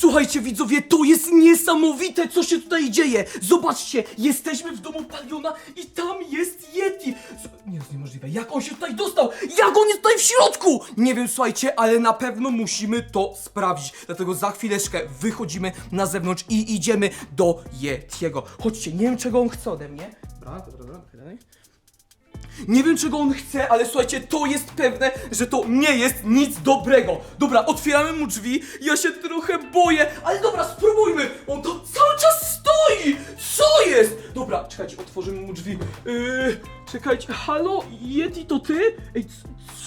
Słuchajcie widzowie, to jest niesamowite, co się tutaj dzieje. Zobaczcie, jesteśmy w domu Paliona i tam jest Yeti. Nie, to jest niemożliwe. Jak on się tutaj dostał? Jak on jest tutaj w środku? Nie wiem, słuchajcie, ale na pewno musimy to sprawdzić. Dlatego za chwileczkę wychodzimy na zewnątrz i idziemy do Yetiego. Chodźcie, nie wiem czego on chce ode mnie. Dobra, dobra, dobra, dalej. Nie wiem czego on chce, ale słuchajcie, to jest pewne, że to nie jest nic dobrego. Dobra, otwieramy mu drzwi, ja się trochę boję, ale dobra, spróbujmy. On tam cały czas stoi. Co jest? Dobra, czekajcie, otworzymy mu drzwi. Yy, czekajcie, halo, Yeti, to ty? Ej,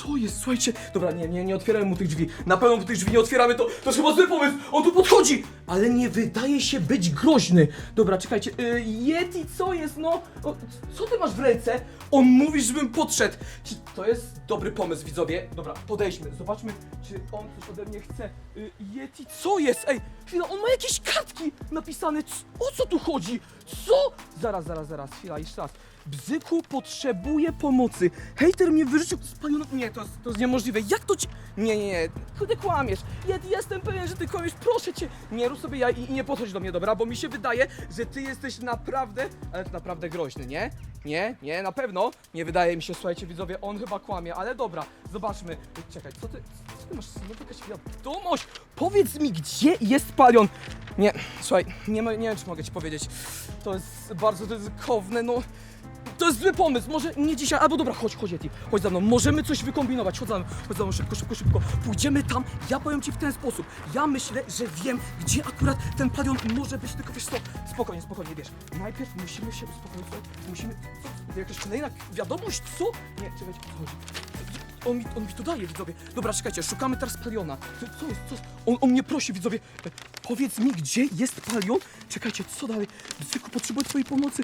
co jest? Słuchajcie, dobra, nie, nie, nie otwieramy mu tych drzwi. Na pewno tych drzwi nie otwieramy, to, to chyba zły pomysł. On tu podchodzi, ale nie wydaje się być groźny. Dobra, czekajcie, yy, Yeti, co jest? No, o, co ty masz w ręce? On mówi, żebym podszedł. Czy to jest dobry pomysł, widzowie? Dobra, podejdźmy, zobaczmy, czy on coś ode mnie chce. Y, Yeti, co jest? Ej, chwila, on ma jakieś kartki napisane. C- O co tu chodzi? Co? Zaraz, zaraz, zaraz, chwila, jeszcze raz. Bzyku potrzebuje pomocy. Hejter mnie wyrzucił z panią... Nie, to to jest niemożliwe. Jak to ci... Nie, nie, nie. Ty kłamiesz. Ja jestem pewien, że ty kłamiesz. Proszę cię. Nie rób sobie ja i, i nie podchodź do mnie, dobra? Bo mi się wydaje, że ty jesteś naprawdę... Ale to naprawdę groźny, nie? Nie, nie, na pewno. Nie wydaje mi się, słuchajcie widzowie, on chyba kłamie, ale dobra, zobaczmy. Czekaj, co ty, co ty masz, no jakaś wiadomość. Powiedz mi, gdzie jest palion? Nie, słuchaj, nie, nie wiem, czy mogę ci powiedzieć. To jest bardzo ryzykowne, no. To jest zły pomysł, może nie dzisiaj, albo dobra, chodź, chodź Yeti, chodź za mną, możemy coś wykombinować, chodź za mną, chodź za mną, szybko, szybko, szybko, pójdziemy tam, ja powiem ci w ten sposób, ja myślę, że wiem, gdzie akurat ten palion może być, tylko wiesz co, spokojnie, spokojnie, wiesz, najpierw musimy się uspokoić, musimy, jakaś kolejna wiadomość, co? Nie, czekajcie, o co? On mi, on mi to daje, widzowie. Dobra, czekajcie, szukamy teraz Paliona. Co jest, co? On, on mnie prosi, widzowie. E, Powiedz mi, gdzie jest Palion? Czekajcie, co dalej? Bzyku, potrzebuję twojej pomocy.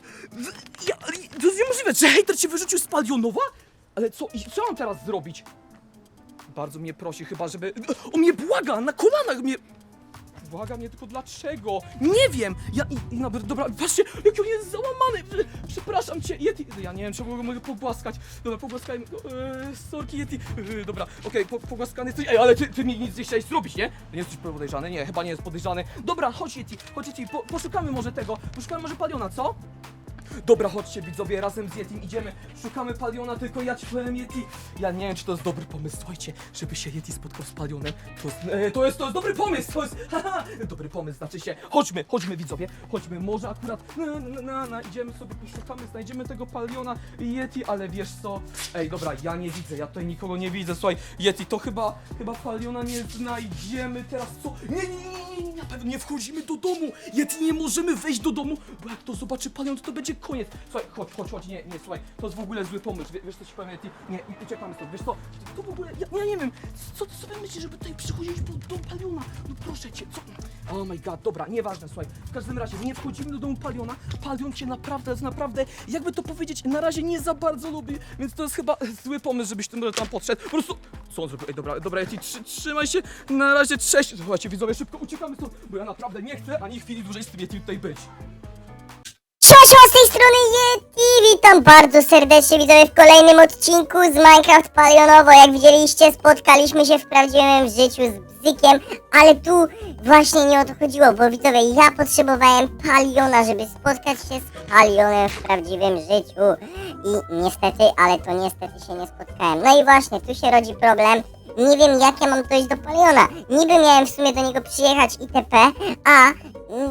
Ja, to jest niemożliwe, że hejter cię wyrzucił z Palionowa? Ale co, i co mam teraz zrobić? Bardzo mnie prosi chyba, żeby... On mnie błaga, na kolanach mnie... Błaga mnie tylko dlaczego? Nie wiem! Ja i, i dobra, dobra, patrzcie, jaki on jest załamany! Prze- Przepraszam cię, Yeti! Ja nie wiem, czy mogę pogłaskać. Dobra, pogłaskajmy. Eee, sorki, Yeti. Eee, dobra, okej, po, pogłaskany jesteś. Ej, ale ty, ty mi nic nie chciałeś zrobić, nie? Nie jesteś podejrzany? Nie, chyba nie jest podejrzany. Dobra, chodź Yeti, chodź Yeti, po, poszukamy może tego. Poszukamy może Paliona, co? Dobra, chodźcie widzowie, razem z Yetim idziemy, szukamy Paliona, tylko ja ci powiem Yeti. Ja nie wiem, czy to jest dobry pomysł, słuchajcie, żeby się Yeti spotkał z Palionem. To jest, e, to jest, to jest dobry pomysł, to jest, haha, dobry pomysł, znaczy się, chodźmy, chodźmy widzowie, chodźmy, może akurat, na, na, na, na, idziemy sobie, poszukamy, znajdziemy tego Paliona Yeti, ale wiesz co, ej, dobra, ja nie widzę, ja tutaj nikogo nie widzę, słuchaj, Yeti, to chyba, chyba Paliona nie znajdziemy teraz, co? Nie, nie, nie, nie, nie, na pewno nie wchodzimy do domu, Yeti, nie możemy wejść do domu, bo jak to zobaczy Palion, to to będzie koniec. Słuchaj, chodź, chodź, chodź, nie, nie, słuchaj, to jest w ogóle zły pomysł, Wie, wiesz co ci powiem, Yeti, nie, i- uciekamy stąd, wiesz co, to w ogóle, ja, ja nie wiem, co ty sobie myślisz, żeby tutaj przychodzić pod dom Paliona, no proszę cię, co? Oh my god, dobra, nieważne, słuchaj, w każdym razie nie wchodzimy do domu Paliona, Palion cię naprawdę, jest naprawdę, jakby to powiedzieć, na razie nie za bardzo lubi, więc to jest chyba zły pomysł, żebyś tym tam podszedł, po prostu, co on zrobił, ej, dobra, dobra, Yeti, trzy, trzymaj się, na razie, cześć, słuchajcie, widzowie, szybko uciekamy stąd, bo ja naprawdę nie chcę ani chwili dłużej z tym tutaj być. Cześć, z tej strony Yeti! Witam bardzo serdecznie widzowie w kolejnym odcinku z Minecraft Palionowo. Jak widzieliście, spotkaliśmy się w prawdziwym życiu z Bzykiem, ale tu właśnie nie o to chodziło, bo widzowie, ja potrzebowałem Paliona, żeby spotkać się z Palionem w prawdziwym życiu. I niestety, ale to niestety się nie spotkałem. No i właśnie, tu się rodzi problem. Nie wiem jak ja mam dojść do Paliona. Niby miałem w sumie do niego przyjechać itp, a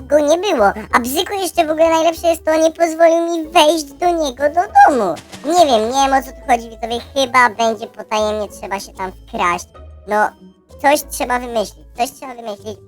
go nie było. A Bzyku jeszcze w ogóle najlepsze jest to, nie pozwolił mi wejść do niego do domu. Nie wiem, nie wiem o co tu chodzi widzowie, chyba będzie potajemnie trzeba się tam wkraść. No, coś trzeba wymyślić, coś trzeba wymyślić.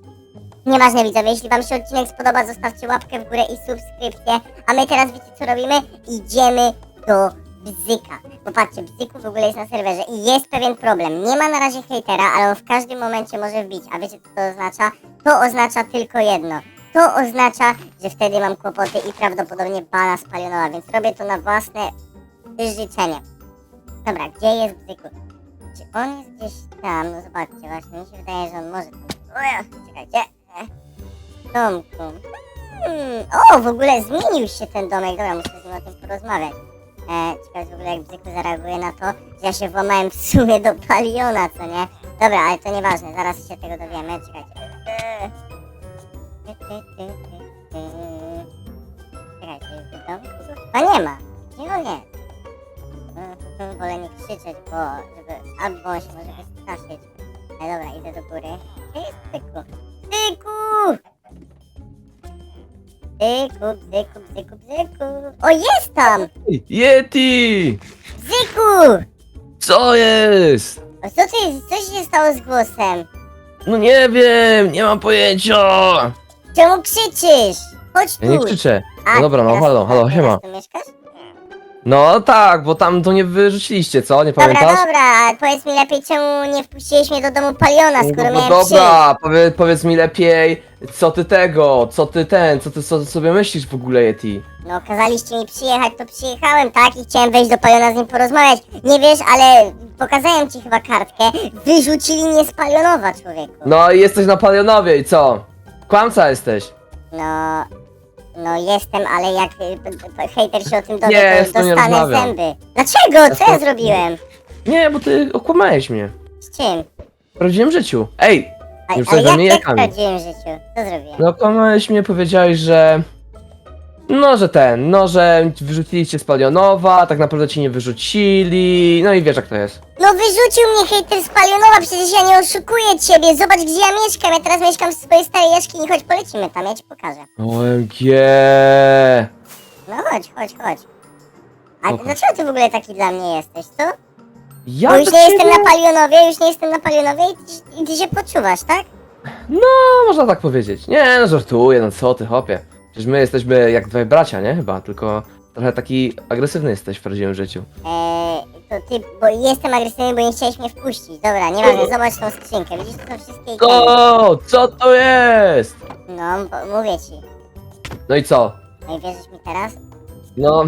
Nieważne widzowie, jeśli wam się odcinek spodoba, zostawcie łapkę w górę i subskrypcję. A my teraz wiecie co robimy? Idziemy do Bzyka. Bo patrzcie, Bzyku w ogóle jest na serwerze i jest pewien problem. Nie ma na razie hejtera, ale on w każdym momencie może wbić. A wiecie co to oznacza? To oznacza tylko jedno. To oznacza, że wtedy mam kłopoty i prawdopodobnie bana spalionowa, więc robię to na własne życzenie. Dobra, gdzie jest Bzyku? Czy on jest gdzieś tam? No zobaczcie, właśnie mi się wydaje, że on może tam... Ja, czekajcie. E, W domku. Hmm, o, w ogóle zmienił się ten domek. Dobra, muszę z nim o tym porozmawiać. E, ciekawe w ogóle jak Bzyku zareaguje na to, że ja się włamałem w sumie do Paliona, co nie? Dobra, ale to nieważne, zaraz się tego dowiemy, czekajcie. E, Czekaj, to jest w? Chyba nie ma. On jest? Mm, Wolę nie krzyczeć, bo żeby... Albo się może wystraszyć. Ale dobra, idę do góry. Gdzie jest Bzyku? Bzyku! Bzyku, bzyku, bzyku, bzyku. O, jest tam! Yeti! Bzyku! Co jest? O, co ty, co się stało z głosem? No nie wiem, nie mam pojęcia! Czemu krzyczysz? Chodź tu! Ja nie krzyczę. No dobra, no halo, halo, siema. tu mieszkasz? No tak, bo tam to nie wyrzuciliście, co? Nie Dobra, pamiętasz? dobra, a powiedz mi lepiej, czemu nie wpuściłeś mnie do domu Paliona, skoro No miałem dobra, powie, powiedz mi lepiej, co ty tego, co ty ten, co ty so, sobie myślisz w ogóle, Yeti? No, kazaliście mi przyjechać, to przyjechałem, tak? I chciałem wejść do Paliona z nim porozmawiać. Nie wiesz, ale pokazałem ci chyba kartkę. Wyrzucili mnie z Palionowa, człowieku. No i jesteś na Palionowie i co? Kłamca jesteś. No... No jestem, ale jak y, p- p- hejter się o tym dowie, Nie, to z tym nie dostanę rozmawiam. zęby. Dlaczego? Co ja zrobiłem? Nie, bo ty okłamałeś mnie. Z czym? W prawdziwym życiu. Ej! A, Już ale we jak, mnie jak w prawdziwym życiu? Co zrobiłem? No okłamałeś mnie, powiedziałeś, że... No, że ten, no, że wyrzucili cię z Palionowa, tak naprawdę cię nie wyrzucili, no i wiesz jak to jest. No wyrzucił mnie hejter z Palionowa, przecież ja nie oszukuję ciebie. Zobacz gdzie ja mieszkam, ja teraz mieszkam w swojej starej jaskini. Chodź, polecimy tam, ja ci pokażę. OMG! No chodź, chodź, chodź. A Pokaż. dlaczego ty w ogóle taki dla mnie jesteś, co? Ja Bo już do nie ciebie- jestem na Palionowie, już nie jestem na Palionowie i ty, i ty się poczuwasz, tak? No, można tak powiedzieć. Nie, no żartuję, no co ty, hopie. Przecież my jesteśmy jak dwaj bracia, nie? Chyba, tylko trochę taki agresywny jesteś w prawdziwym życiu. Eee, to ty, bo jestem agresywny, bo nie chciałeś mnie wpuścić. Dobra, nieważne, zobacz tą skrzynkę, widzisz, są wszystkie itemy. Co to jest? No, bo, mówię ci. No i co? No i wierzysz mi teraz? No,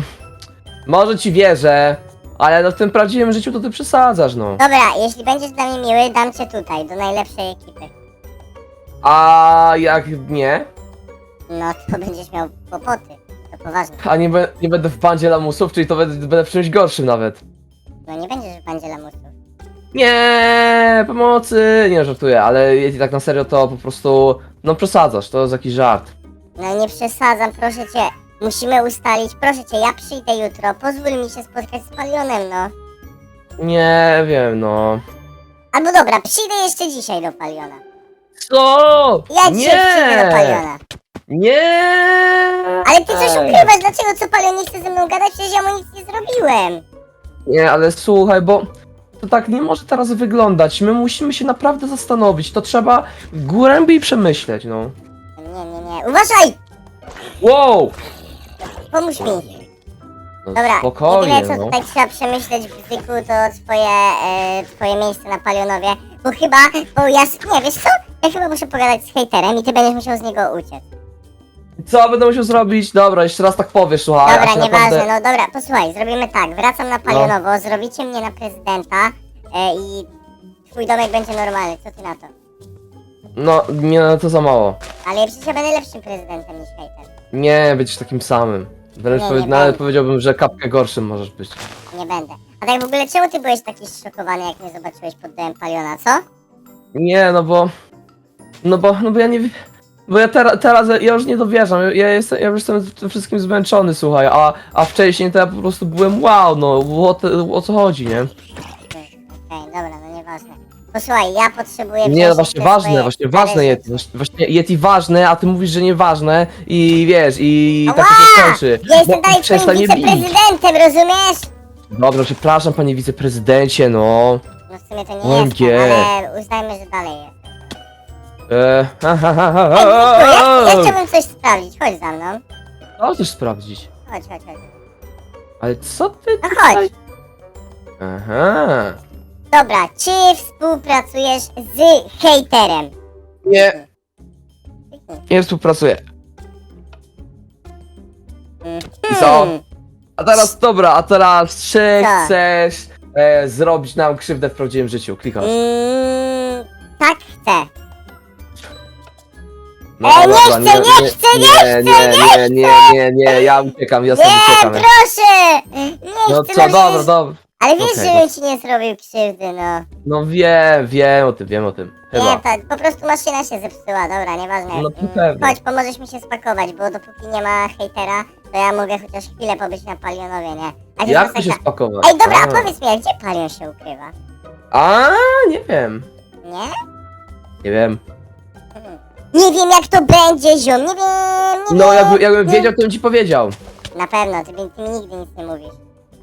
może ci wierzę, ale no w tym prawdziwym życiu to ty przesadzasz, no. Dobra, jeśli będziesz dla mnie miły, dam cię tutaj, do najlepszej ekipy. A jak nie? No, to będziesz miał kłopoty. To poważne. A nie, be- nie będę w bandzie lamusów, czyli to będę, będę w czymś gorszym nawet. No nie będziesz w bandzie lamusów. Nie, pomocy! Nie żartuję, ale jeśli tak na serio to po prostu, no przesadzasz, to jest jakiś żart. No nie przesadzam, proszę cię. Musimy ustalić, proszę cię, ja przyjdę jutro, pozwól mi się spotkać z Palionem, no. Nie wiem, no. Albo dobra, przyjdę jeszcze dzisiaj do Paliona. Co? Ja dzisiaj przyjdę do! Paliona. Nie! Ale ty coś ukrywasz, dlaczego co Palion nie chce ze mną gadać? Przecież ja mu nic nie zrobiłem. Nie, ale słuchaj, bo to tak nie może teraz wyglądać. My musimy się naprawdę zastanowić. To trzeba głębiej przemyśleć, no. Nie, nie, nie, uważaj! Wow! Pomóż mi. No, Dobra, spokojnie, jedyne co no. tutaj trzeba przemyśleć w Bzyku to twoje, e, twoje miejsce na Palionowie. Bo chyba, bo ja, s- nie wiesz co? Ja chyba muszę pogadać z hejterem i ty będziesz musiał z niego uciec. Co będę musiał zrobić? Dobra, jeszcze raz tak powiesz, słuchaj. Dobra, się nieważne, naprawdę- no dobra, posłuchaj, zrobimy tak, wracam na Palionowo, zrobicie mnie na prezydenta e, i twój domek będzie normalny, co ty na to? No, nie, no, to za mało. Ale przecież ja będę lepszym prezydentem niż hejter. Nie, będziesz takim samym. Wręcz Nie, powie- nie nawet będę. powiedziałbym, że kapkę gorszym możesz być. Nie będę. A tak w ogóle czemu ty byłeś taki zszokowany, jak mnie zobaczyłeś pod domem Paliona, co? Nie, no bo. No bo, no bo ja nie wiem. Bo ja teraz, teraz ja już nie dowierzam, ja jestem, ja już jestem tym wszystkim zmęczony, słuchaj, a, a wcześniej to ja po prostu byłem wow, no, o, te- o co chodzi, nie? Okej, dobra, no nieważne. Posłuchaj, ja potrzebuję Nie, no właśnie te ważne, swoje właśnie ważne. Yeti, właśnie Yeti ważne, a ty mówisz, że nieważne i wiesz, i tak to Ała! się skończy. Ja jestem No, dalej twoim mnie bić. wiceprezydentem, rozumiesz? Dobra, przepraszam panie wiceprezydencie, no. No w sumie to nie OMG. jestem, ale uznajmy, że dalej jest. Eee, ha, ha, ha, ha, Ej, ja, ja ha. chciałbym coś sprawdzić, chodź za mną. Co chcesz sprawdzić? Chodź, chodź, chodź. Ale co ty No tutaj... chodź. Aha. Dobra, czy współpracujesz z hejterem? Nie, nie współpracuję. I co? Hmm, A teraz, dobra, a teraz czy Co? chcesz e, zrobić nam krzywdę w prawdziwym życiu? Klikasz. Mm, tak chcę. No, Ej, nie dobra, chcę, nie chcę, nie nie, chcę, nie, nie, nie, nie, ja uciekam, ja stąd Nie, uciekam. proszę! Nie No chcę, co, no dobra, dobra. Ale wiesz, Okej, żebym ci nie zrobił krzywdy, no. No wiem, wiem o tym, wiem o tym. Nie, Chyba. to po prostu maszyna się zepsuła, dobra, nieważne. No to Mm, pewnie. Chodź, pomożesz mi się spakować, bo dopóki nie ma hejtera, to ja mogę chociaż chwilę pobyć na Palionowie, nie? A Jak to masakra- się spakować? Ej, dobra, a A. powiedz mi, a gdzie Palion się ukrywa? A, nie wiem. Nie? Nie wiem. Nie wiem jak to będzie, ziom, nie wiem, nie No, wiem. jakby, jakbym wiedział, to bym ci powiedział. Na pewno, ty, mi- ty mi nigdy nic nie mówisz.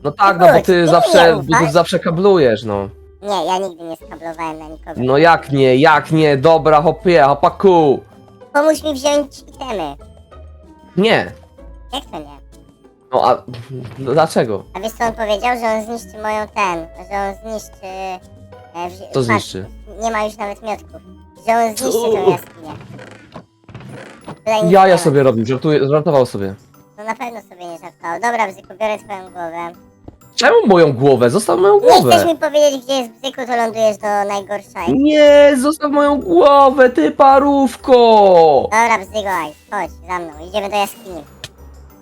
No tak, no bo ty zawsze, nie bo ty ufasz? zawsze kablujesz, no. Nie, ja nigdy nie skablowałem na nikogo. No jak nie, jak nie, dobra, hopie, hopaku. Pomóż mi wziąć itemy. Nie. Jak to nie? No a no, dlaczego? A wiesz co on powiedział, że on zniszczy moją ten, że on zniszczy... E, wzi- Co patrz, zniszczy? Nie ma już nawet miotków. Że on zniszczy Co? tą jaskinię. Ja, ja sobie robił, żartuję, żartował sobie. No na pewno sobie nie żartował. Dobra, Bzyku, biorę twoją głowę. Czemu moją głowę? Zostaw moją Nie chcesz głowę. mi powiedzieć, gdzie jest Bzyku, to lądujesz do najgorszej. Nie, zostaw moją głowę, ty parówko! Dobra, Bzygoj, chodź za mną, idziemy do jaskini.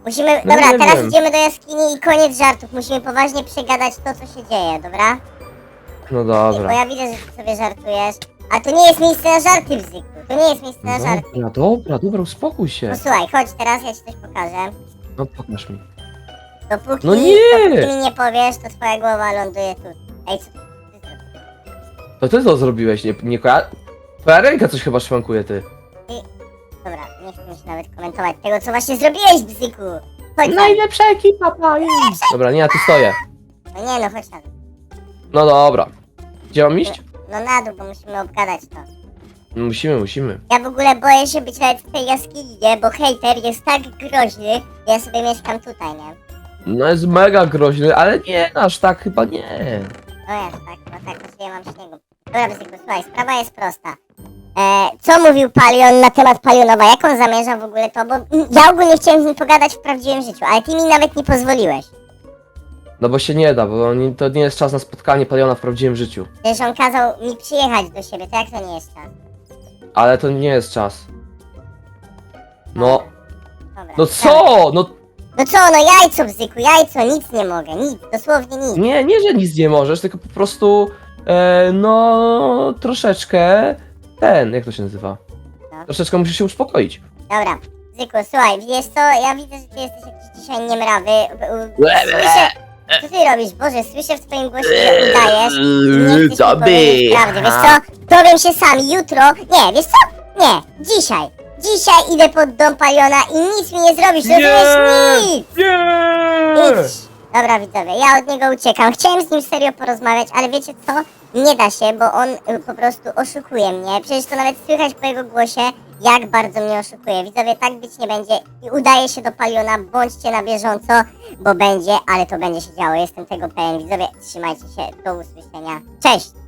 Musimy, No dobra, nie teraz wiem. idziemy do jaskini i koniec żartów. Musimy poważnie przegadać to, co się dzieje, dobra? No Bo dobra. ja widzę, że ty sobie żartujesz. A to nie jest miejsce na żarty, Bzyku. To nie jest miejsce na żarty. Dobra, dobra, dobra, uspokój się. No słuchaj, chodź teraz, ja ci coś pokażę. No pokaż mi. Dopóki, No nie! dopóki mi nie powiesz, to twoja głowa ląduje tu. Ej, co ty zrobisz? To ty to zrobiłeś, nie, nie koja... Twoja ręka coś chyba szwankuje, ty. Dobra, nie chcę się nawet komentować tego, co właśnie zrobiłeś, Bzyku. Chodź tam. Najlepsza ekipa, panie. Dobra, nie, ja tu stoję. No nie no, chodź tam. No dobra. Gdzie mam iść? No na dół, bo musimy obgadać to. Musimy, musimy. Ja w ogóle boję się być nawet w tej jaskini, nie? Bo hejter jest tak groźny. Ja sobie mieszkam tutaj, nie? No jest mega groźny, ale nie, aż tak chyba nie. No jest, tak, no tak, znaczy ja mam śniegu. Dobra, Bzyku, słuchaj, sprawa jest prosta. E, co mówił Palion na temat Palionowa? Jak on zamierza w ogóle to? Bo mm, ja ogólnie chciałem z nim pogadać w prawdziwym życiu, ale ty mi nawet nie pozwoliłeś. No bo się nie da, bo oni, to nie jest czas na spotkanie Paliona w prawdziwym życiu. Przecież on kazał mi przyjechać do siebie, to jak to nie jest czas? Ale to nie jest czas. No, Dobra, no dobra. co? No No co, no jajco, Bzyku, jajco, nic nie mogę, nic, dosłownie nic. nie, nie, że nic nie możesz, tylko po prostu, e, no, troszeczkę, ten, jak to się nazywa? No. Troszeczkę musisz się uspokoić. Dobra, Zyku, słuchaj, wiesz co, ja widzę, że ty jesteś jakiś dzisiaj niemrawy. U- u- Słyszę, co ty robisz? Boże, słyszę w twoim głosie, że udajesz. Nie chcesz mi powiedzieć prawdy, wiesz co? Dowiem się sam, jutro, nie, wiesz co? Nie, dzisiaj. Dzisiaj idę pod dom Paliona i nic mi nie zrobisz, rozumiesz? Nic! Nie! Idź. Dobra widzowie, ja od niego uciekam. Chciałem z nim serio porozmawiać, ale wiecie co? Nie da się, bo on y, po prostu oszukuje mnie. Przecież to nawet słychać po jego głosie, jak bardzo mnie oszukuje. Widzowie, tak być nie będzie i udaje się do Paliona. Bądźcie na bieżąco, bo będzie, ale to będzie się działo. Jestem tego pewien. Widzowie, trzymajcie się. Do usłyszenia. Cześć!